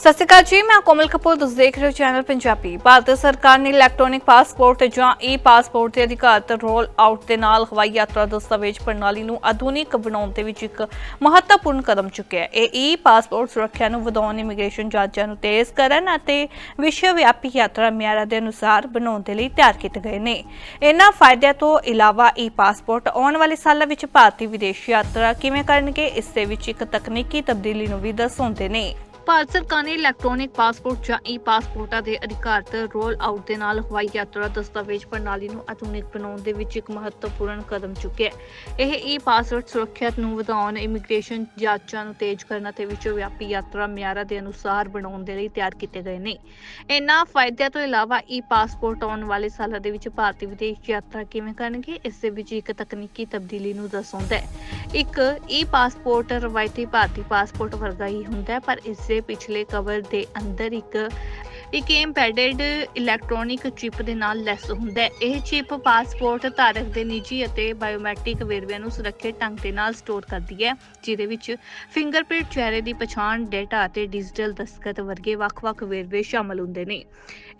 ਸਤਿ ਸ਼੍ਰੀ ਅਕਾਲ ਜੀ, ਮੈਂ ਕੋਮਲ ਕਪੂਰ, ਤੁਸੀਂ ਦੇਖ ਰਹੇ ਹੋ ਚੈਨਲ ਪੰਜਾਬੀ। ਭਾਰਤ ਸਰਕਾਰ ਨੇ ਇਲੈਕਟ੍ਰੋਨਿਕ ਪਾਸਪੋਰਟ ਜਾਂ ਈ ਪਾਸਪੋਰਟ ਦੇ ਅਧਿਕਾਰਤ ਰੋਲ ਆਊਟ ਦੇ ਨਾਲ ਹਵਾਈ ਯਾਤਰਾ ਦਸਤਾਵੇਜ਼ ਪ੍ਰਣਾਲੀ ਨੂੰ ਆਧੁਨਿਕ ਬਣਾਉਣ ਦੇ ਵਿੱਚ ਇੱਕ ਮਹੱਤਵਪੂਰਨ ਕਦਮ ਚੁੱਕਿਆ ਹੈ। ਇਹ ਈ ਪਾਸਪੋਰਟ ਸੁਰੱਖਿਆ ਨੂੰ ਵਧਾਉਣ ਇਮੀਗ੍ਰੇਸ਼ਨ ਜਾਂਚਾਂ ਨੂੰ ਤੇਜ਼ ਕਰਨ ਅਤੇ ਵਿਸ਼ਵ ਵਿਆਪੀ ਯਾਤਰਾ ਮਿਆਰਾਂ ਦੇ ਅਨੁਸਾਰ ਬਣਾਉਣ ਦੇ ਲਈ ਤਿਆਰ ਕੀਤੇ ਗਏ ਨੇ। ਇਹਨਾਂ ਫਾਇਦਿਆਂ ਤੋਂ ਇਲਾਵਾ ਈ ਪਾਸਪੋਰਟ ਆਉਣ ਵਾਲੇ ਸਾਲਾਂ ਵਿੱਚ ਭਾਰਤੀ ਵਿਦੇਸ਼ ਯਾਤਰਾ ਕਿਵੇਂ ਕਰਨਗੇ, ਇਸ ਦੇ ਵਿੱਚ ਇੱਕ ਤਕਨੀਕੀ ਤਬਦੀਲੀ ਨੂੰ ਵੀ ਦਰਸਾਉਂਦੇ ਨੇ। ਭਾਰਤ ਸਰਕਾਰ ਨੇ ਇਲੈਕਟ੍ਰੋਨਿਕ ਪਾਸਪੋਰਟ ਜਾਂ ਈ ਪਾਸਪੋਰਟਾਂ ਦੇ ਅਧਿਕਾਰਤ ਰੋਲ ਆਊਟ ਦੇ ਨਾਲ ਹਵਾਈ ਯਾਤਰਾ ਦਸਤਾਵੇਜ਼ ਪ੍ਰਣਾਲੀ ਨੂੰ ਆਧੁਨਿਕ ਬਣਾਉਣ ਦੇ ਵਿੱਚ ਇੱਕ ਮਹੱਤਵਪੂਰਨ ਕਦਮ ਚੁੱਕਿਆ ਹੈ। ਇਹ ਈ ਪਾਸਪੋਰਟ ਸੁਰੱਖਿਆ ਨੂੰ ਵਧਾਉਣ, ਇਮੀਗ੍ਰੇਸ਼ਨ ਜਾਂਚਾਂ ਨੂੰ ਤੇਜ਼ ਕਰਨ ਅਤੇ ਵਿਸ਼ਵ ਵਿਆਪੀ ਯਾਤਰਾ ਮਿਆਰਾਂ ਦੇ ਅਨੁਸਾਰ ਬਣਾਉਣ ਦੇ ਲਈ ਤਿਆਰ ਕੀਤੇ ਗਏ ਨੇ। ਇਹਨਾਂ ਫਾਇਦਿਆਂ ਤੋਂ ਇਲਾਵਾ ਈ ਪਾਸਪੋਰਟ ਆਉਣ ਵਾਲੇ ਸਾਲਾਂ ਦੇ ਵਿੱਚ ਭਾਰਤੀ ਵਿਦੇਸ਼ ਯਾਤਰਾ ਕਿਵੇਂ ਕਰਨਗੇ, ਇਸ ਦੇ ਵਿੱਚ ਇੱਕ ਤਕਨੀਕੀ ਤਬਦੀਲੀ ਨੂੰ ਦਰਸਾਉਂਦਾ ਹੈ। ਇੱਕ ਈ ਪਾਸਪੋਰਟ ਰਵਾਇਤੀ ਭਾਰਤੀ ਪਾਸਪੋਰਟ ਵਰਗਾ ਹੀ ਹੁੰਦਾ ਹੈ, ਪਰ ਇਸ ਦੇ ਪਿਛਲੇ ਕਵਰ ਦੇ ਅੰਦਰ ਇੱਕ ਇੱਕ ਐਮਬੈਡਡ ਇਲੈਕਟ੍ਰੋਨਿਕ ਚਿਪ ਦੇ ਨਾਲ ਲੈਸ ਹੁੰਦਾ ਹੈ। ਇਹ ਚਿਪ ਪਾਸਪੋਰਟ ਧਾਰਕ ਦੇ ਨਿੱਜੀ ਅਤੇ ਬਾਇਓਮੈਟ੍ਰਿਕ ਵੇਰਵਿਆਂ ਨੂੰ ਸੁਰੱਖਿਅਤ ਢੰਗ ਦੇ ਨਾਲ ਸਟੋਰ ਕਰਦੀ ਹੈ, ਜਿਹਦੇ ਵਿੱਚ ਫਿੰਗਰਪ੍ਰਿੰਟ ਚਿਹਰੇ ਦੀ ਪਛਾਣ ਡੇਟਾ ਅਤੇ ਡਿਜੀਟਲ ਦਸਤਖਤ ਵਰਗੇ ਵੱਖ-ਵੱਖ ਵੇਰਵੇ ਸ਼ਾਮਲ ਹੁੰਦੇ ਨੇ।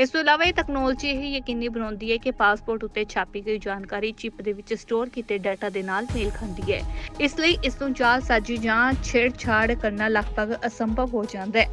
ਇਸ ਤੋਂ ਇਲਾਵਾ ਇਹ ਤਕਨੋਲੋਜੀ ਇਹ ਯਕੀਨੀ ਬਣਾਉਂਦੀ ਹੈ ਕਿ ਪਾਸਪੋਰਟ ਉੱਤੇ ਛਾਪੀ ਗਈ ਜਾਣਕਾਰੀ ਚਿਪ ਦੇ ਵਿੱਚ ਸਟੋਰ ਕੀਤੇ ਡਾਟਾ ਦੇ ਨਾਲ ਮੇਲ ਖਾਂਦੀ ਹੈ। ਇਸ ਲਈ ਇਸ ਨੂੰ ਜਾਲਸਾਜ਼ੀ ਜਾਂ ਛੇੜਛਾੜ ਕਰਨਾ ਲਗਭਗ ਅਸੰਭਵ ਹੋ ਜਾਂਦਾ ਹੈ।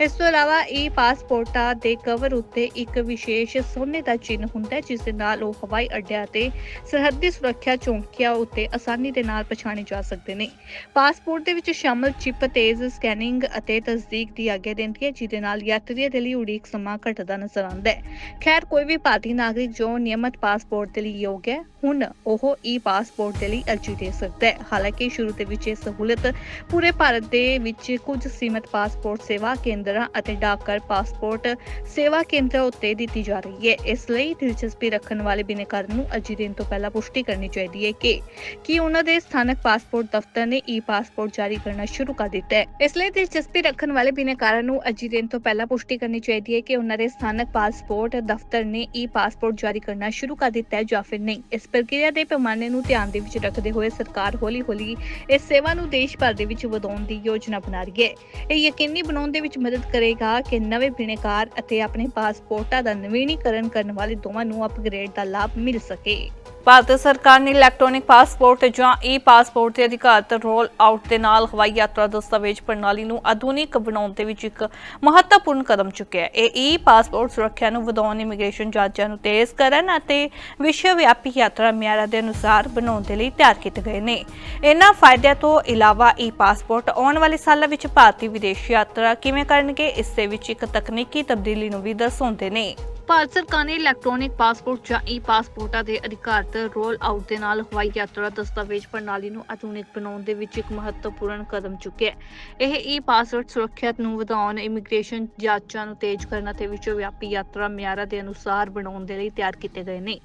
ਇਸ ਤੋਂ ਇਲਾਵਾ ਈ ਪਾਸਪੋਰਟਾਂ ਦੇ ਕਵਰ ਉੱਤੇ ਇੱਕ ਵਿਸ਼ੇਸ਼ ਸੋਨੇ ਦਾ ਚਿੰਨ੍ਹ ਹੁੰਦਾ ਹੈ, ਜਿਸ ਦੇ ਨਾਲ ਉਹ ਹਵਾਈ ਅੱਡਿਆਂ ਤੇ ਸਰਹੱਦੀ ਸੁਰੱਖਿਆ ਚੌਂਕੀਆਂ ਉੱਤੇ ਆਸਾਨੀ ਦੇ ਨਾਲ ਪਛਾਣੇ ਜਾ ਸਕਦੇ ਨੇ। ਪਾਸਪੋਰਟ ਦੇ ਵਿੱਚ ਸ਼ਾਮਲ ਚਿਪ ਤੇਜ਼ ਸਕੈਨਿੰਗ ਅਤੇ ਤਸਦੀਕ ਦੀ ਆਗਿਆ ਦਿੰਦੀ ਹੈ, ਜਿਹਦੇ ਨਾਲ ਯਾਤਰੀਆਂ ਦੇ ਲਈ ਉਡੀਕ ਸਮਾਂ ਘਟਦਾ ਨਜ਼ਰ ਆਉਂਦਾ ਹੈ। ਖੈਰ, ਕੋਈ ਵੀ ਭਾਰਤੀ ਨਾਗਰਿਕ ਜੋ ਨਿਯਮਤ ਪਾਸਪੋਰਟ ਦੇ ਲਈ ਯੋਗ ਹੈ, ਹੁਣ ਉਹ ਈ ਪਾਸਪੋਰਟ ਦੇ ਲਈ ਅਰਜ਼ੀ ਦੇ ਸਕਦਾ ਹੈ। ਹਾਲਾਂਕਿ ਸ਼ੁਰੂ ਦੇ ਵਿੱਚ ਇਹ ਸਹੂਲਤ ਪੂਰੇ ਭਾਰਤ ਦੇ ਵਿੱਚ ਕੁਝ ਸੀਮਤ ਪਾਸਪੋਰਟ ਸੇਵਾ ਕੇਂਦਰ ਅਤੇ ਡਾਕਘਰ ਪਾਸਪੋਰਟ ਸੇਵਾ ਕੇਂਦਰਾਂ ਉੱਤੇ ਦਿੱਤੀ ਜਾ ਰਹੀ ਹੈ। ਇਸ ਲਈ ਦਿਲਚਸਪੀ ਰੱਖਣ ਵਾਲੇ ਬਿਨੇਕਾਰਾਂ ਨੂੰ ਅਰਜ਼ੀ ਦੇਣ ਤੋਂ ਪਹਿਲਾਂ ਪੁਸ਼ਟੀ ਕਰਨੀ ਚਾਹੀਦੀ ਹੈ ਕਿ, ਕੀ ਉਹਨਾਂ ਦੇ ਸਥਾਨਕ ਪਾਸਪੋਰਟ ਦਫ਼ਤਰ ਨੇ ਈ ਪਾਸਪੋਰਟ ਜਾਰੀ ਕਰਨਾ ਸ਼ੁਰੂ ਕਰ ਦਿੱਤਾ ਹੈ। ਇਸ ਲਈ ਦਿਲਚਸਪੀ ਰੱਖਣ ਵਾਲੇ ਬਿਨੇਕਾਰਾਂ ਨੂੰ ਅਰਜ਼ੀ ਦੇਣ ਤੋਂ ਪਹਿਲਾਂ ਪੁਸ਼ਟੀ ਕਰਨੀ ਚਾਹੀਦੀ ਹੈ ਕਿ ਉਹਨਾਂ ਦੇ ਸਥਾਨਕ ਪਾਸਪੋਰਟ ਦਫ਼ਤਰ ਨੇ ਈ ਪਾਸਪੋਰਟ ਜਾਰੀ ਕਰਨਾ ਸ਼ੁਰੂ ਕਰ ਦਿੱਤਾ ਹੈ ਜਾਂ ਫਿਰ ਨਹੀਂ। ਇਸ ਪ੍ਰਕਿਰਿਆ ਦੇ ਪੈਮਾਨੇ ਨੂੰ ਧਿਆਨ ਦੇ ਵਿੱਚ ਰੱਖਦੇ ਹੋਏ ਸਰਕਾਰ ਹੌਲੀ-ਹੌਲੀ ਇਸ ਸੇਵਾ ਨੂੰ ਦੇਸ਼ ਭਰ ਦੇ ਵਿੱਚ ਵਧਾਉਣ ਦੀ ਯੋਜਨਾ ਬਣਾ ਰਹੀ ਹੈ। ਇਹ ਯਕੀਨੀ ਬਣਾਉਣ ਦੇ ਵਿੱਚ ਮਦਦ ਕਰੇਗਾ ਕਿ ਨਵੇਂ ਬਿਨੇਕਾਰ ਅਤੇ ਆਪਣੇ ਪਾਸਪੋਰਟਾਂ ਦਾ ਨਵੀਨੀਕਰਨ ਕਰਨ ਵਾਲੇ ਦੋਵਾਂ ਨੂੰ ਅਪਗ੍ਰੇਡ ਦਾ ਲਾਭ ਮਿਲ ਸਕੇ। ਭਾਰਤ ਸਰਕਾਰ ਨੇ ਇਲੈਕਟ੍ਰੋਨਿਕ ਪਾਸਪੋਰਟ ਜਾਂ ਈ ਪਾਸਪੋਰਟ ਦੇ ਅਧਿਕਾਰਤ ਰੋਲ ਆਊਟ ਦੇ ਨਾਲ ਹਵਾਈ ਯਾਤਰਾ ਦਸਤਾਵੇਜ਼ ਪ੍ਰਣਾਲੀ ਨੂੰ ਆਧੁਨਿਕ ਬਣਾਉਣ ਦੇ ਵਿੱਚ ਇੱਕ ਮਹੱਤਵਪੂਰਨ ਕਦਮ ਚੁੱਕਿਆ ਹੈ। ਇਹ ਈ ਪਾਸਪੋਰਟ ਸੁਰੱਖਿਆ ਨੂੰ ਵਧਾਉਣ, ਇਮੀਗ੍ਰੇਸ਼ਨ ਜਾਂਚਾਂ ਨੂੰ ਤੇਜ਼ ਕਰਨ ਅਤੇ ਵਿਸ਼ਵ ਵਿਆਪੀ ਯਾਤਰਾ ਮਿਆਰਾਂ ਦੇ ਅਨੁਸਾਰ ਬਣਾਉਣ ਦੇ ਲਈ ਤਿਆਰ ਕੀਤੇ ਗਏ ਨੇ। ਇਹਨਾਂ ਫਾਇਦਿਆਂ ਤੋਂ ਇਲਾਵਾ ਈ ਪਾਸਪੋਰਟ ਆਉਣ ਵਾਲੇ ਸਾਲਾਂ ਵਿੱਚ ਭਾਰਤੀ ਵਿਦੇਸ਼ ਯਾਤਰਾ ਕਿਵੇਂ ਕਰਨਗੇ, ਇਸ ਦੇ ਵਿੱਚ ਇੱਕ ਤਕਨੀਕੀ ਤਬਦੀਲੀ ਨੂੰ ਵੀ ਦਰਸਾਉਂਦੇ ਨੇ। ਭਾਰਤ ਸਰਕਾਰ ਨੇ ਇਲੈਕਟ੍ਰੋਨਿਕ ਪਾਸਪੋਰਟ ਜਾਂ ਈ ਪਾਸਪੋਰਟਾਂ ਦੇ ਅਧਿਕਾਰਤ ਰੋਲ ਆਊਟ ਦੇ ਨਾਲ ਹਵਾਈ ਯਾਤਰਾ ਦਸਤਾਵੇਜ਼ ਪ੍ਰਣਾਲੀ ਨੂੰ ਆਧੁਨਿਕ ਬਣਾਉਣ ਦੇ ਵਿੱਚ ਇੱਕ ਮਹੱਤਵਪੂਰਨ ਕਦਮ ਚੁੱਕਿਆ ਹੈ। ਇਹ ਈ ਪਾਸਪੋਰਟ ਸੁਰੱਖਿਆ ਨੂੰ ਵਧਾਉਣ, ਇਮੀਗ੍ਰੇਸ਼ਨ ਜਾਂਚਾਂ ਨੂੰ ਤੇਜ਼ ਕਰਨ ਅਤੇ ਵਿਸ਼ਵ ਵਿਆਪੀ ਯਾਤਰਾ ਮਿਆਰਾਂ ਦੇ ਅਨੁਸਾਰ ਬਣਾਉਣ ਦੇ ਲਈ ਤਿਆਰ ਕੀਤੇ ਗਏ ਨੇ।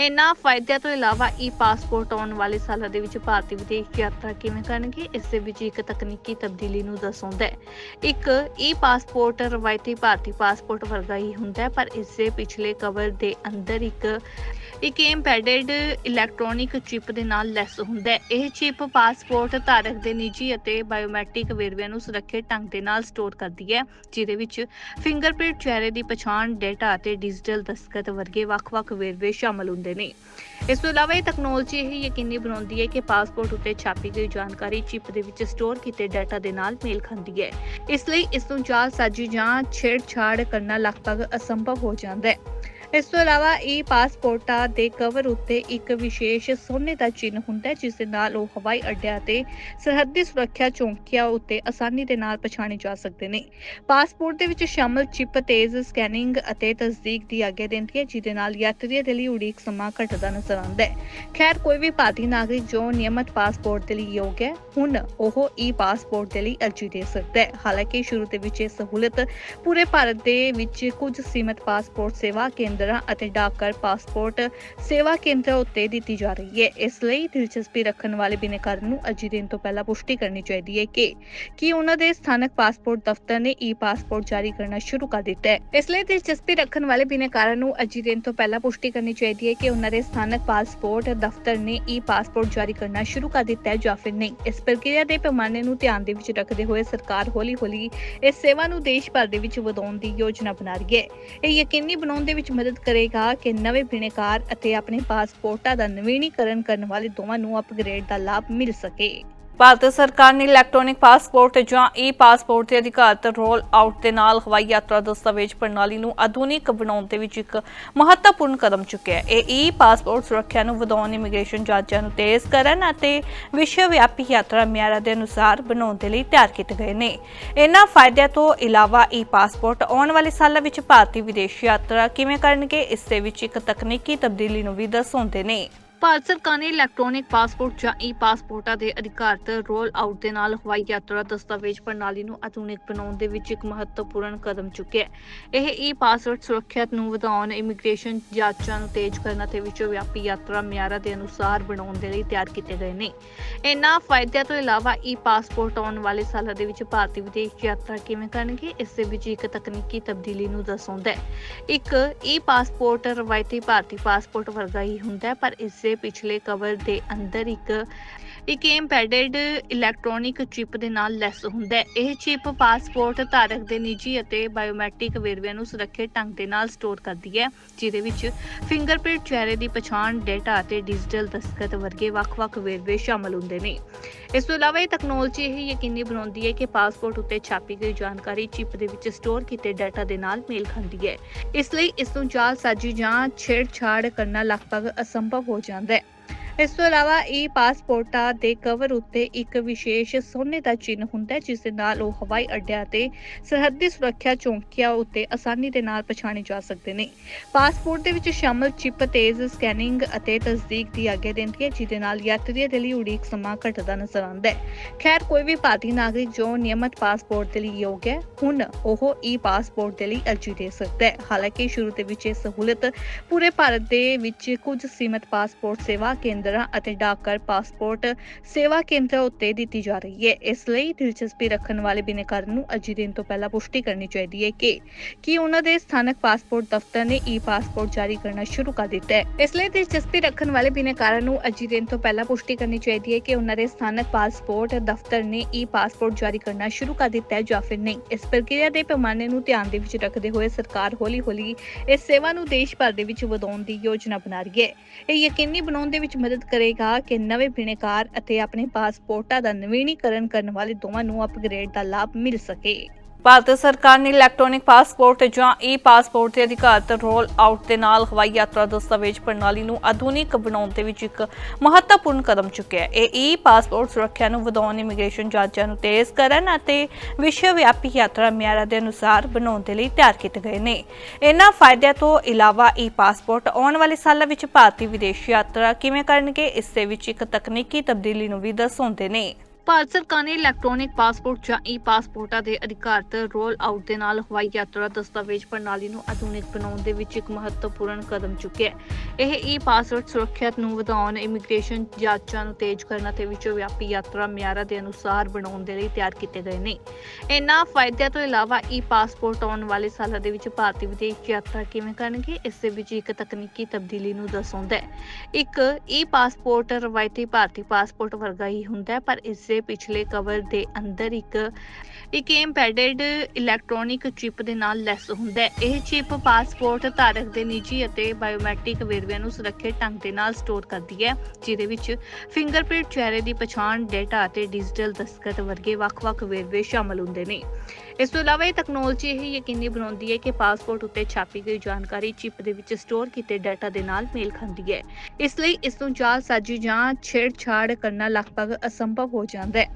ਇਹਨਾਂ ਫਾਇਦਿਆਂ ਤੋਂ ਇਲਾਵਾ ਈ ਪਾਸਪੋਰਟ ਆਉਣ ਵਾਲੇ ਸਾਲਾਂ ਦੇ ਵਿੱਚ ਭਾਰਤੀ ਵਿਦੇਸ਼ ਯਾਤਰਾ ਕਿਵੇਂ ਕਰਨਗੇ, ਇਸ ਦੇ ਵਿੱਚ ਇੱਕ ਤਕਨੀਕੀ ਤਬਦੀਲੀ ਨੂੰ ਦਰਸਾਉਂਦਾ ਹੈ। ਇੱਕ ਈ ਪਾਸਪੋਰਟ ਰਵਾਇਤੀ ਭਾਰਤੀ ਪਾਸਪੋਰਟ ਵਰਗਾ ਹੀ ਹੁੰਦਾ ਹੈ, ਪਰ ਇਸ ਦੇ ਪਿਛਲੇ ਕਵਰ ਦੇ ਅੰਦਰ ਇੱਕ ਇੱਕ ਐਮਬੈਡਡ ਇਲੈਕਟ੍ਰੋਨਿਕ ਚਿਪ ਦੇ ਨਾਲ ਲੈਸ ਹੁੰਦਾ ਹੈ। ਇਹ ਚਿਪ ਪਾਸਪੋਰਟ ਧਾਰਕ ਦੇ ਨਿੱਜੀ ਅਤੇ ਬਾਇਓਮੈਟ੍ਰਿਕ ਵੇਰਵਿਆਂ ਨੂੰ ਸੁਰੱਖਿਅਤ ਢੰਗ ਦੇ ਨਾਲ ਸਟੋਰ ਕਰਦੀ ਹੈ, ਜਿਹਦੇ ਵਿੱਚ ਫਿੰਗਰਪ੍ਰਿੰਟ ਚਿਹਰੇ ਦੀ ਪਛਾਣ ਡੇਟਾ ਅਤੇ ਡਿਜੀਟਲ ਦਸਤਖਤ ਵਰਗੇ ਵੱਖ-ਵੱਖ ਵੇਰਵੇ ਸ਼ਾਮਲ ਹੁੰਦੇ ਨੇ। ਇਸ ਤੋਂ ਇਲਾਵਾ ਇਹ ਤਕਨੋਲੋਜੀ ਇਹ ਯਕੀਨੀ ਬਣਾਉਂਦੀ ਹੈ ਕਿ ਪਾਸਪੋਰਟ ਉੱਤੇ ਛਾਪੀ ਗਈ ਜਾਣਕਾਰੀ ਚਿਪ ਦੇ ਵਿੱਚ ਸਟੋਰ ਕੀਤੇ ਡਾਟਾ ਦੇ ਨਾਲ ਮੇਲ ਖਾਂਦੀ ਹੈ। ਇਸ ਲਈ ਇਸ ਨੂੰ ਜਾਲਸਾਜ਼ੀ ਜਾਂ ਛੇੜਛਾੜ ਕਰਨਾ ਲਗਭਗ ਅਸੰਭਵ ਹੋ ਜਾਂਦਾ ਹੈ। ਇਸ ਤੋਂ ਇਲਾਵਾ ਈ ਪਾਸਪੋਰਟਾਂ ਦੇ ਕਵਰ ਉੱਤੇ ਇੱਕ ਵਿਸ਼ੇਸ਼ ਸੋਨੇ ਦਾ ਚਿੰਨ੍ਹ ਹੁੰਦਾ ਹੈ, ਜਿਸ ਦੇ ਨਾਲ ਉਹ ਹਵਾਈ ਅੱਡਿਆਂ ਤੇ ਸਰਹੱਦੀ ਸੁਰੱਖਿਆ ਚੌਂਕੀਆਂ ਉੱਤੇ ਆਸਾਨੀ ਦੇ ਨਾਲ ਪਛਾਣੇ ਜਾ ਸਕਦੇ ਨੇ। ਪਾਸਪੋਰਟ ਦੇ ਵਿੱਚ ਸ਼ਾਮਲ ਚਿਪ ਤੇਜ਼ ਸਕੈਨਿੰਗ ਅਤੇ ਤਸਦੀਕ ਦੀ ਆਗਿਆ ਦਿੰਦੀ ਹੈ, ਜਿਹਦੇ ਨਾਲ ਯਾਤਰੀਆਂ ਦੇ ਲਈ ਉਡੀਕ ਸਮਾਂ ਘਟਦਾ ਨਜ਼ਰ ਆਉਂਦਾ ਹੈ। ਖੈਰ, ਕੋਈ ਵੀ ਭਾਰਤੀ ਨਾਗਰਿਕ ਜੋ ਨਿਯਮਤ ਪਾਸਪੋਰਟ ਦੇ ਲਈ ਯੋਗ ਹੈ, ਹੁਣ ਉਹ ਈ ਪਾਸਪੋਰਟ ਦੇ ਲਈ ਅਰਜ਼ੀ ਦੇ ਸਕਦਾ ਹੈ। ਹਾਲਾਂਕਿ ਸ਼ੁਰੂ ਦੇ ਵਿੱਚ ਇਹ ਸਹੂਲਤ ਪੂਰੇ ਭਾਰਤ ਦੇ ਵਿੱਚ ਕੁਝ ਸੀਮਤ ਪਾਸਪੋਰਟ ਸੇਵਾ ਕੇਂਦਰ ਕੇਂਦਰਾਂ ਅਤੇ ਡਾਕਘਰ ਪਾਸਪੋਰਟ ਸੇਵਾ ਕੇਂਦਰਾਂ ਉੱਤੇ ਦਿੱਤੀ ਜਾ ਰਹੀ ਹੈ। ਇਸ ਲਈ ਦਿਲਚਸਪੀ ਰੱਖਣ ਵਾਲੇ ਬਿਨੇਕਾਰਾਂ ਨੂੰ ਅਰਜੀ ਦੇਣ ਤੋਂ ਪਹਿਲਾਂ ਪੁਸ਼ਟੀ ਕਰਨੀ ਚਾਹੀਦੀ ਹੈ ਕਿ, ਕੀ ਉਹਨਾਂ ਦੇ ਸਥਾਨਕ ਪਾਸਪੋਰਟ ਦਫ਼ਤਰ ਨੇ ਈ ਪਾਸਪੋਰਟ ਜਾਰੀ ਕਰਨਾ ਸ਼ੁਰੂ ਕਰ ਦਿੱਤਾ ਹੈ। ਇਸ ਲਈ ਦਿਲਚਸਪੀ ਰੱਖਣ ਵਾਲੇ ਬਿਨੇਕਾਰਾਂ ਨੂੰ ਅਰਜੀ ਦੇਣ ਤੋਂ ਪਹਿਲਾਂ ਪੁਸ਼ਟੀ ਕਰਨੀ ਚਾਹੀਦੀ ਹੈ ਕਿ ਉਹਨਾਂ ਦੇ ਸਥਾਨਕ ਪਾਸਪੋਰਟ ਦਫ਼ਤਰ ਨੇ ਈ ਪਾਸਪੋਰਟ ਜਾਰੀ ਕਰਨਾ ਸ਼ੁਰੂ ਕਰ ਦਿੱਤਾ ਹੈ ਜਾਂ ਫਿਰ ਨਹੀਂ। ਇਸ ਪ੍ਰਕਿਰਿਆ ਦੇ ਪੈਮਾਨੇ ਨੂੰ ਧਿਆਨ ਦੇ ਵਿੱਚ ਰੱਖਦੇ ਹੋਏ ਸਰਕਾਰ ਹੌਲੀ-ਹੌਲੀ ਇਸ ਸੇਵਾ ਨੂੰ ਦੇਸ਼ ਭਰ ਦੇ ਵਿੱਚ ਵਧਾਉਣ ਦੀ ਯੋਜਨਾ ਬਣਾ ਰਹੀ ਹੈ। ਇਹ ਯਕੀਨੀ ਬਣਾਉਣ ਦੇ ਵਿੱਚ ਮਦਦ ਕਰੇਗਾ ਕਿ ਨਵੇਂ ਬਿਨੇਕਾਰ ਅਤੇ ਆਪਣੇ ਪਾਸਪੋਰਟਾਂ ਦਾ ਨਵੀਨੀਕਰਨ ਕਰਨ ਵਾਲੇ ਦੋਵਾਂ ਨੂੰ ਅਪਗ੍ਰੇਡ ਦਾ ਲਾਭ ਮਿਲ ਸਕੇ। ਭਾਰਤ ਸਰਕਾਰ ਨੇ ਇਲੈਕਟ੍ਰੋਨਿਕ ਪਾਸਪੋਰਟ ਜਾਂ ਈ ਪਾਸਪੋਰਟ ਦੇ ਅਧਿਕਾਰਤ ਰੋਲ ਆਊਟ ਦੇ ਨਾਲ ਹਵਾਈ ਯਾਤਰਾ ਦਸਤਾਵੇਜ਼ ਪ੍ਰਣਾਲੀ ਨੂੰ ਆਧੁਨਿਕ ਬਣਾਉਣ ਦੇ ਵਿੱਚ ਇੱਕ ਮਹੱਤਵਪੂਰਨ ਕਦਮ ਚੁੱਕਿਆ ਹੈ। ਇਹ ਈ ਪਾਸਪੋਰਟ ਸੁਰੱਖਿਆ ਨੂੰ ਵਧਾਉਣ, ਇਮੀਗ੍ਰੇਸ਼ਨ ਜਾਂਚਾਂ ਨੂੰ ਤੇਜ਼ ਕਰਨ ਅਤੇ ਵਿਸ਼ਵ ਵਿਆਪੀ ਯਾਤਰਾ ਮਿਆਰਾਂ ਦੇ ਅਨੁਸਾਰ ਬਣਾਉਣ ਦੇ ਲਈ ਤਿਆਰ ਕੀਤੇ ਗਏ ਨੇ। ਇਹਨਾਂ ਫਾਇਦਿਆਂ ਤੋਂ ਇਲਾਵਾ ਈ ਪਾਸਪੋਰਟ ਆਉਣ ਵਾਲੇ ਸਾਲਾਂ ਵਿੱਚ ਭਾਰਤੀ ਵਿਦੇਸ਼ ਯਾਤਰਾ ਕਿਵੇਂ ਕਰਨਗੇ, ਇਸ ਦੇ ਵਿੱਚ ਇੱਕ ਤਕਨੀਕੀ ਤਬਦੀਲੀ ਨੂੰ ਵੀ ਦਰਸਾਉਂਦੇ ਨੇ। ਭਾਰਤ ਸਰਕਾਰ ਨੇ ਇਲੈਕਟ੍ਰੋਨਿਕ ਪਾਸਪੋਰਟ ਜਾਂ ਈ ਪਾਸਪੋਰਟਾਂ ਦੇ ਅਧਿਕਾਰਤ ਰੋਲ ਆਊਟ ਦੇ ਨਾਲ ਹਵਾਈ ਯਾਤਰਾ ਦਸਤਾਵੇਜ਼ ਪ੍ਰਣਾਲੀ ਨੂੰ ਆਧੁਨਿਕ ਬਣਾਉਣ ਦੇ ਵਿੱਚ ਇੱਕ ਮਹੱਤਵਪੂਰਨ ਕਦਮ ਚੁੱਕਿਆ ਹੈ। ਇਹ ਈ ਪਾਸਪੋਰਟ ਸੁਰੱਖਿਆ ਨੂੰ ਵਧਾਉਣ, ਇਮੀਗ੍ਰੇਸ਼ਨ ਜਾਂਚਾਂ ਨੂੰ ਤੇਜ਼ ਕਰਨ ਅਤੇ ਵਿਸ਼ਵ ਵਿਆਪੀ ਯਾਤਰਾ ਮਿਆਰਾਂ ਦੇ ਅਨੁਸਾਰ ਬਣਾਉਣ ਦੇ ਲਈ ਤਿਆਰ ਕੀਤੇ ਗਏ ਨੇ। ਇਹਨਾਂ ਫਾਇਦਿਆਂ ਤੋਂ ਇਲਾਵਾ ਈ ਪਾਸਪੋਰਟ ਆਉਣ ਵਾਲੇ ਸਾਲਾਂ ਦੇ ਵਿੱਚ ਭਾਰਤੀ ਵਿਦੇਸ਼ ਯਾਤਰਾ ਕਿਵੇਂ ਕਰਨਗੇ, ਇਸ ਦੇ ਵਿੱਚ ਇੱਕ ਤਕਨੀਕੀ ਤਬਦੀਲੀ ਨੂੰ ਦਰਸਾਉਂਦਾ ਹੈ। ਇੱਕ ਈ ਪਾਸਪੋਰਟ ਰਵਾਇਤੀ ਭਾਰਤੀ ਪਾਸਪੋਰਟ ਵਰਗਾ ਹੀ ਹੁੰਦਾ ਹੈ, ਪਰ ਇਸ ਦੇ ਪਿਛਲੇ ਕਵਰ ਦੇ ਅੰਦਰ ਇੱਕ ਇੱਕ ਐਮਬੈਡਡ ਇਲੈਕਟ੍ਰੋਨਿਕ ਚਿਪ ਦੇ ਨਾਲ ਲੈਸ ਹੁੰਦਾ ਹੈ। ਇਹ ਚਿਪ ਪਾਸਪੋਰਟ ਧਾਰਕ ਦੇ ਨਿੱਜੀ ਅਤੇ ਬਾਇਓਮੈਟ੍ਰਿਕ ਵੇਰਵਿਆਂ ਨੂੰ ਸੁਰੱਖਿਅਤ ਢੰਗ ਦੇ ਨਾਲ ਸਟੋਰ ਕਰਦੀ ਹੈ, ਜਿਹਦੇ ਵਿੱਚ ਫਿੰਗਰਪ੍ਰਿੰਟ ਚਿਹਰੇ ਦੀ ਪਛਾਣ ਡੇਟਾ ਅਤੇ ਡਿਜੀਟਲ ਦਸਤਖਤ ਵਰਗੇ ਵੱਖ-ਵੱਖ ਵੇਰਵੇ ਸ਼ਾਮਲ ਹੁੰਦੇ ਨੇ। ਇਸ ਤੋਂ ਇਲਾਵਾ ਇਹ ਤਕਨਾਲੋਜੀ ਇਹ ਯਕੀਨੀ ਬਣਾਉਂਦੀ ਹੈ ਕਿ ਪਾਸਪੋਰਟ ਉੱਤੇ ਛਾਪੀ ਗਈ ਜਾਣਕਾਰੀ ਚਿਪ ਦੇ ਵਿੱਚ ਸਟੋਰ ਕੀਤੇ ਡਾਟਾ ਦੇ ਨਾਲ ਮੇਲ ਖਾਂਦੀ ਹੈ। ਇਸ ਲਈ ਇਸ ਨੂੰ ਜਾਲਸਾਜ਼ੀ ਜਾਂ ਛੇੜਛਾੜ ਕਰਨਾ ਲਗਭਗ ਅਸੰਭਵ ਹੋ ਜਾਂਦਾ ਹੈ। ਇਸ ਤੋਂ ਇਲਾਵਾ ਈ ਪਾਸਪੋਰਟਾਂ ਦੇ ਕਵਰ ਉੱਤੇ ਇੱਕ ਵਿਸ਼ੇਸ਼ ਸੋਨੇ ਦਾ ਚਿੰਨ੍ਹ ਹੁੰਦਾ ਹੈ, ਜਿਸ ਦੇ ਨਾਲ ਉਹ ਹਵਾਈ ਅੱਡਿਆਂ ਤੇ ਸਰਹੱਦੀ ਸੁਰੱਖਿਆ ਚੌਂਕੀਆਂ ਉੱਤੇ ਆਸਾਨੀ ਦੇ ਨਾਲ ਪਛਾਣੇ ਜਾ ਸਕਦੇ ਨੇ। ਪਾਸਪੋਰਟ ਦੇ ਵਿੱਚ ਸ਼ਾਮਲ ਚਿਪ ਤੇਜ਼ ਸਕੈਨਿੰਗ ਅਤੇ ਤਸਦੀਕ ਦੀ ਆਗਿਆ ਦਿੰਦੀ ਹੈ, ਜਿਹਦੇ ਨਾਲ ਯਾਤਰੀਆਂ ਦੇ ਲਈ ਉਡੀਕ ਸਮਾਂ ਘਟਦਾ ਨਜ਼ਰ ਆਉਂਦਾ ਹੈ। ਖੈਰ, ਕੋਈ ਵੀ ਭਾਰਤੀ ਨਾਗਰਿਕ ਜੋ ਨਿਯਮਤ ਪਾਸਪੋਰਟ ਦੇ ਲਈ ਯੋਗ ਹੈ, ਹੁਣ ਉਹ ਈ ਪਾਸਪੋਰਟ ਦੇ ਲਈ ਅਰਜ਼ੀ ਦੇ ਸਕਦਾ ਹੈ। ਹਾਲਾਂਕਿ ਸ਼ੁਰੂ ਦੇ ਵਿੱਚ ਇਹ ਸਹੂਲਤ ਪੂਰੇ ਭਾਰਤ ਦੇ ਵਿੱਚ ਕੁਝ ਸੀਮਤ ਪਾਸਪੋਰਟ ਸੇਵਾ ਕੇਂਦਰ ਅਤੇ ਡਾਕਘਰ ਪਾਸਪੋਰਟ ਸੇਵਾ ਕੇਂਦਰਾਂ ਉੱਤੇ ਦਿੱਤੀ ਜਾ ਰਹੀ ਹੈ। ਇਸ ਲਈ ਦਿਲਚਸਪੀ ਰੱਖਣ ਵਾਲੇ ਬਿਨੇਕਾਰਾਂ ਨੂੰ ਅਰਜ਼ੀ ਦੇਣ ਤੋਂ ਪਹਿਲਾਂ ਪੁਸ਼ਟੀ ਕਰਨੀ ਚਾਹੀਦੀ ਹੈ ਕਿ, ਕੀ ਉਹਨਾਂ ਦੇ ਸਥਾਨਕ ਪਾਸਪੋਰਟ ਦਫ਼ਤਰ ਨੇ ਈ ਪਾਸਪੋਰਟ ਜਾਰੀ ਕਰਨਾ ਸ਼ੁਰੂ ਕਰ ਦਿੱਤਾ ਹੈ। ਇਸ ਲਈ ਦਿਲਚਸਪੀ ਰੱਖਣ ਵਾਲੇ ਬਿਨੇਕਾਰਾਂ ਨੂੰ ਅਰਜ਼ੀ ਦੇਣ ਤੋਂ ਪਹਿਲਾਂ ਪੁਸ਼ਟੀ ਕਰਨੀ ਚਾਹੀਦੀ ਹੈ ਕਿ ਉਹਨਾਂ ਦੇ ਸਥਾਨਕ ਪਾਸਪੋਰਟ ਦਫ਼ਤਰ ਨੇ ਈ ਪਾਸਪੋਰਟ ਜਾਰੀ ਕਰਨਾ ਸ਼ੁਰੂ ਕਰ ਦਿੱਤਾ ਹੈ ਜਾਂ ਫਿਰ ਨਹੀਂ। ਇਸ ਪ੍ਰਕਿਰਿਆ ਦੇ ਪੈਮਾਨੇ ਨੂੰ ਧਿਆਨ ਦੇ ਵਿੱਚ ਰੱਖਦੇ ਹੋਏ ਸਰਕਾਰ ਹੌਲੀ-ਹੌਲੀ ਇਸ ਸੇਵਾ ਨੂੰ ਦੇਸ਼ ਭਰ ਦੇ ਵਿੱਚ ਵਧਾਉਣ ਦੀ ਯੋਜਨਾ ਬਣਾ ਰਹੀ ਹੈ। ਇਹ ਯਕੀਨੀ ਬਣਾਉਣ ਦੇ ਵਿੱਚ ਮਦਦ ਕਰੇਗਾ ਕਿ ਨਵੇਂ ਬਿਨੇਕਾਰ ਅਤੇ ਆਪਣੇ ਪਾਸਪੋਰਟਾਂ ਦਾ ਨਵੀਨੀਕਰਨ ਕਰਨ ਵਾਲੇ ਦੋਵਾਂ ਨੂੰ ਅਪਗ੍ਰੇਡ ਦਾ ਲਾਭ ਮਿਲ ਸਕੇ। ਭਾਰਤ ਸਰਕਾਰ ਨੇ ਇਲੈਕਟ੍ਰੋਨਿਕ ਪਾਸਪੋਰਟ ਜਾਂ ਈ ਪਾਸਪੋਰਟ ਦੇ ਅਧਿਕਾਰਤ ਰੋਲ ਆਊਟ ਦੇ ਨਾਲ ਹਵਾਈ ਯਾਤਰਾ ਦਸਤਾਵੇਜ਼ ਪ੍ਰਣਾਲੀ ਨੂੰ ਆਧੁਨਿਕ ਬਣਾਉਣ ਦੇ ਵਿੱਚ ਇੱਕ ਮਹੱਤਵਪੂਰਨ ਕਦਮ ਚੁੱਕਿਆ ਹੈ। ਇਹ ਈ ਪਾਸਪੋਰਟ ਸੁਰੱਖਿਆ ਨੂੰ ਵਧਾਉਣ, ਇਮੀਗ੍ਰੇਸ਼ਨ ਜਾਂਚਾਂ ਨੂੰ ਤੇਜ਼ ਕਰਨ ਅਤੇ ਵਿਸ਼ਵ ਵਿਆਪੀ ਯਾਤਰਾ ਮਿਆਰਾਂ ਦੇ ਅਨੁਸਾਰ ਬਣਾਉਣ ਦੇ ਲਈ ਤਿਆਰ ਕੀਤੇ ਗਏ ਨੇ। ਇਹਨਾਂ ਫਾਇਦਿਆਂ ਤੋਂ ਇਲਾਵਾ ਈ ਪਾਸਪੋਰਟ ਆਉਣ ਵਾਲੇ ਸਾਲਾਂ ਵਿੱਚ ਭਾਰਤੀ ਵਿਦੇਸ਼ ਯਾਤਰਾ ਕਿਵੇਂ ਕਰਨਗੇ, ਇਸ ਦੇ ਵਿੱਚ ਇੱਕ ਤਕਨੀਕੀ ਤਬਦੀਲੀ ਨੂੰ ਵੀ ਦਰਸਾਉਂਦੇ ਨੇ। ਭਾਰਤ ਸਰਕਾਰ ਨੇ ਇਲੈਕਟ੍ਰੋਨਿਕ ਪਾਸਪੋਰਟ ਜਾਂ ਈ ਪਾਸਪੋਰਟਾਂ ਦੇ ਅਧਿਕਾਰਤ ਰੋਲ ਆਊਟ ਦੇ ਨਾਲ ਹਵਾਈ ਯਾਤਰਾ ਦਸਤਾਵੇਜ਼ ਪ੍ਰਣਾਲੀ ਨੂੰ ਆਧੁਨਿਕ ਬਣਾਉਣ ਦੇ ਵਿੱਚ ਇੱਕ ਮਹੱਤਵਪੂਰਨ ਕਦਮ ਚੁੱਕਿਆ ਹੈ। ਇਹ ਈ ਪਾਸਪੋਰਟ ਸੁਰੱਖਿਆ ਨੂੰ ਵਧਾਉਣ, ਇਮੀਗ੍ਰੇਸ਼ਨ ਜਾਂਚਾਂ ਨੂੰ ਤੇਜ਼ ਕਰਨ ਅਤੇ ਵਿਸ਼ਵ ਵਿਆਪੀ ਯਾਤਰਾ ਮਿਆਰਾਂ ਦੇ ਅਨੁਸਾਰ ਬਣਾਉਣ ਦੇ ਲਈ ਤਿਆਰ ਕੀਤੇ ਗਏ ਨੇ। ਇਹਨਾਂ ਫਾਇਦਿਆਂ ਤੋਂ ਇਲਾਵਾ ਈ ਪਾਸਪੋਰਟ ਆਉਣ ਵਾਲੇ ਸਾਲਾਂ ਦੇ ਵਿੱਚ ਭਾਰਤੀ ਵਿਦੇਸ਼ ਯਾਤਰਾ ਕਿਵੇਂ ਕਰਨਗੇ, ਇਸ ਦੇ ਵਿੱਚ ਇੱਕ ਤਕਨੀਕੀ ਤਬਦੀਲੀ ਨੂੰ ਦਰਸਾਉਂਦਾ ਹੈ। ਇੱਕ ਈ ਪਾਸਪੋਰਟ ਰਵਾਇਤੀ ਭਾਰਤੀ ਪਾਸਪੋਰਟ ਵਰਗਾ ਹੀ ਹੁੰਦਾ ਹੈ, ਪਰ ਇਸ ਦੇ ਪਿਛਲੇ ਕਵਰ ਦੇ ਅੰਦਰ ਇੱਕ ਇੱਕ ਐਮਬੈਡਡ ਇਲੈਕਟ੍ਰੋਨਿਕ ਚਿਪ ਦੇ ਨਾਲ ਲੈਸ ਹੁੰਦਾ ਹੈ। ਇਹ ਚਿਪ ਪਾਸਪੋਰਟ ਧਾਰਕ ਦੇ ਨਿੱਜੀ ਅਤੇ ਬਾਇਓਮੈਟ੍ਰਿਕ ਵੇਰਵਿਆਂ ਨੂੰ ਸੁਰੱਖਿਅਤ ਢੰਗ ਦੇ ਨਾਲ ਸਟੋਰ ਕਰਦੀ ਹੈ, ਜਿਹਦੇ ਵਿੱਚ ਫਿੰਗਰਪ੍ਰਿੰਟ ਚਿਹਰੇ ਦੀ ਪਛਾਣ ਡੇਟਾ ਅਤੇ ਡਿਜੀਟਲ ਦਸਤਖਤ ਵਰਗੇ ਵੱਖ-ਵੱਖ ਵੇਰਵੇ ਸ਼ਾਮਲ ਹੁੰਦੇ ਨੇ। ਇਸ ਤੋਂ ਇਲਾਵਾ ਇਹ ਤਕਨਾਲੋਜੀ ਇਹ ਯਕੀਨੀ ਬਣਾਉਂਦੀ ਹੈ ਕਿ ਪਾਸਪੋਰਟ ਉੱਤੇ ਛਾਪੀ ਗਈ ਜਾਣਕਾਰੀ ਚਿਪ ਦੇ ਵਿੱਚ ਸਟੋਰ ਕੀਤੇ ਡਾਟਾ ਦੇ ਨਾਲ ਮੇਲ ਖਾਂਦੀ ਹੈ। ਇਸ ਲਈ ਇਸ ਨੂੰ ਜਾਲਸਾਜ਼ੀ ਜਾਂ ਛੇੜਛਾੜ ਕਰਨਾ ਲਗਭਗ ਅਸੰਭਵ ਹੋ ਜਾਂਦਾ ਹੈ।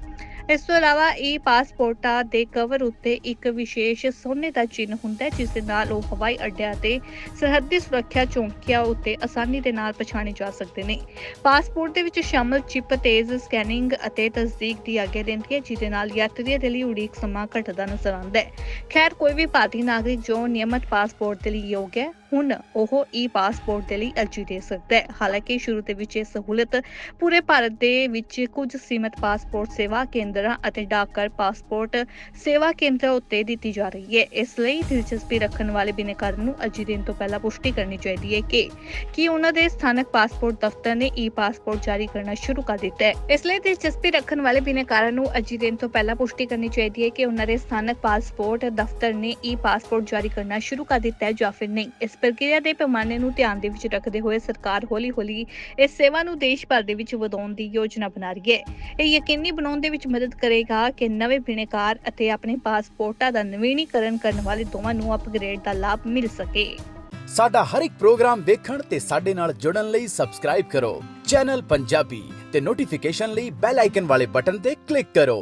ਇਸ ਤੋਂ ਇਲਾਵਾ ਈ ਪਾਸਪੋਰਟਾਂ ਦੇ ਕਵਰ ਉੱਤੇ ਇੱਕ ਵਿਸ਼ੇਸ਼ ਸੋਨੇ ਦਾ ਚਿੰਨ੍ਹ ਹੁੰਦਾ ਹੈ, ਜਿਸ ਦੇ ਨਾਲ ਉਹ ਹਵਾਈ ਅੱਡਿਆਂ ਤੇ ਸਰਹੱਦੀ ਸੁਰੱਖਿਆ ਚੌਂਕੀਆਂ ਉੱਤੇ ਆਸਾਨੀ ਦੇ ਨਾਲ ਪਛਾਣੇ ਜਾ ਸਕਦੇ ਨੇ। ਪਾਸਪੋਰਟ ਦੇ ਵਿੱਚ ਸ਼ਾਮਲ ਚਿਪ ਤੇਜ਼ ਸਕੈਨਿੰਗ ਅਤੇ ਤਸਦੀਕ ਦੀ ਆਗਿਆ ਦਿੰਦੀ ਹੈ, ਜਿਹਦੇ ਨਾਲ ਯਾਤਰੀਆਂ ਦੇ ਲਈ ਉਡੀਕ ਸਮਾਂ ਘਟਦਾ ਨਜ਼ਰ ਆਉਂਦਾ ਹੈ। ਖੈਰ, ਕੋਈ ਵੀ ਭਾਰਤੀ ਨਾਗਰਿਕ ਜੋ ਨਿਯਮਤ ਪਾਸਪੋਰਟ ਦੇ ਲਈ ਯੋਗ ਹੈ, ਹੁਣ ਉਹ ਈ ਪਾਸਪੋਰਟ ਦੇ ਲਈ ਅਰਜ਼ੀ ਦੇ ਸਕਦਾ ਹੈ। ਹਾਲਾਂਕਿ ਸ਼ੁਰੂ ਦੇ ਵਿੱਚ ਇਹ ਸਹੂਲਤ ਪੂਰੇ ਭਾਰਤ ਦੇ ਵਿੱਚ ਕੁਝ ਸੀਮਤ ਪਾਸਪੋਰਟ ਸੇਵਾ ਕੇਂਦਰ ਅਤੇ ਡਾਕਘਰ, ਪਾਸਪੋਰਟ, ਸੇਵਾ ਕੇਂਦਰਾਂ ਉੱਤੇ ਦਿੱਤੀ ਜਾ ਰਹੀ ਹੈ। ਇਸ ਲਈ ਦਿਲਚਸਪੀ ਰੱਖਣ ਵਾਲੇ ਬਿਨੇਕਾਰਾਂ ਨੂੰ ਅਰਜ਼ੀ ਦੇਣ ਤੋਂ ਪਹਿਲਾਂ ਪੁਸ਼ਟੀ ਕਰਨੀ ਚਾਹੀਦੀ ਹੈ ਕਿ ਕੀ ਉਹਨਾਂ ਦੇ ਸਥਾਨਕ ਪਾਸਪੋਰਟ ਦਫ਼ਤਰ ਨੇ ਈ ਪਾਸਪੋਰਟ ਜਾਰੀ ਕਰਨਾ ਸ਼ੁਰੂ ਕਰ ਦਿੱਤਾ ਹੈ। ਇਸ ਲਈ ਦਿਲਚਸਪੀ ਰੱਖਣ ਵਾਲੇ ਬਿਨੇਕਾਰਾਂ ਨੂੰ ਅਰਜ਼ੀ ਦੇਣ ਤੋਂ ਪਹਿਲਾਂ ਪੁਸ਼ਟੀ ਕਰਨੀ ਚਾਹੀਦੀ ਹੈ ਕਿ ਉਹਨਾਂ ਦੇ ਸਥਾਨਕ ਪਾਸਪੋਰਟ ਦਫ਼ਤਰ ਨੇ ਈ ਪਾਸਪੋਰਟ ਜਾਰੀ ਕਰਨਾ ਸ਼ੁਰੂ ਕਰ ਦਿੱਤਾ ਹੈ ਜਾਂ ਫਿਰ ਨਹੀਂ। ਇਸ ਪ੍ਰਕਿਰਿਆ ਦੇ ਪੈਮਾਨੇ ਨੂੰ ਧਿਆਨ ਦੇ ਵਿੱਚ ਰੱਖਦੇ ਹੋਏ ਸਰਕਾਰ ਹੌਲੀ-ਹੌਲੀ ਇਸ ਸੇਵਾ ਨੂੰ ਦੇਸ਼ ਭਰ ਦੇ ਵਿੱਚ ਵਧਾਉਣ ਦੀ ਯੋਜਨਾ ਬਣਾ ਰਹੀ ਹੈ। ਇਹ ਯਕੀਨੀ ਬਣਾਉਣ ਦੇ ਵਿੱਚ ਮਦਦ ਕਰੇਗਾ ਕਿ ਨਵੇਂ ਬਿਨੇਕਾਰ ਅਤੇ ਆਪਣੇ ਪਾਸਪੋਰਟਾਂ ਦਾ ਨਵੀਨੀਕਰਨ ਕਰਨ ਵਾਲੇ ਦੋਵਾਂ ਨੂੰ ਅਪਗ੍ਰੇਡ ਦਾ ਲਾਭ ਮਿਲ ਸਕੇ। ਸਾਡਾ ਹਰ ਇੱਕ ਪ੍ਰੋਗਰਾਮ ਦੇਖਣ ਤੇ ਸਾਡੇ ਨਾਲ ਜੁੜਨ ਲਈ ਸਬਸਕ੍ਰਾਈਬ ਕਰੋ। ਚੈਨਲ ਪੰਜਾਬੀ ਤੇ ਨੋਟੀਫਿਕੇਸ਼ਨ ਲਈ ਬੈਲ ਆਈਕਨ ਵਾਲੇ ਬਟਨ ਤੇ ਕਲਿੱਕ ਕਰੋ।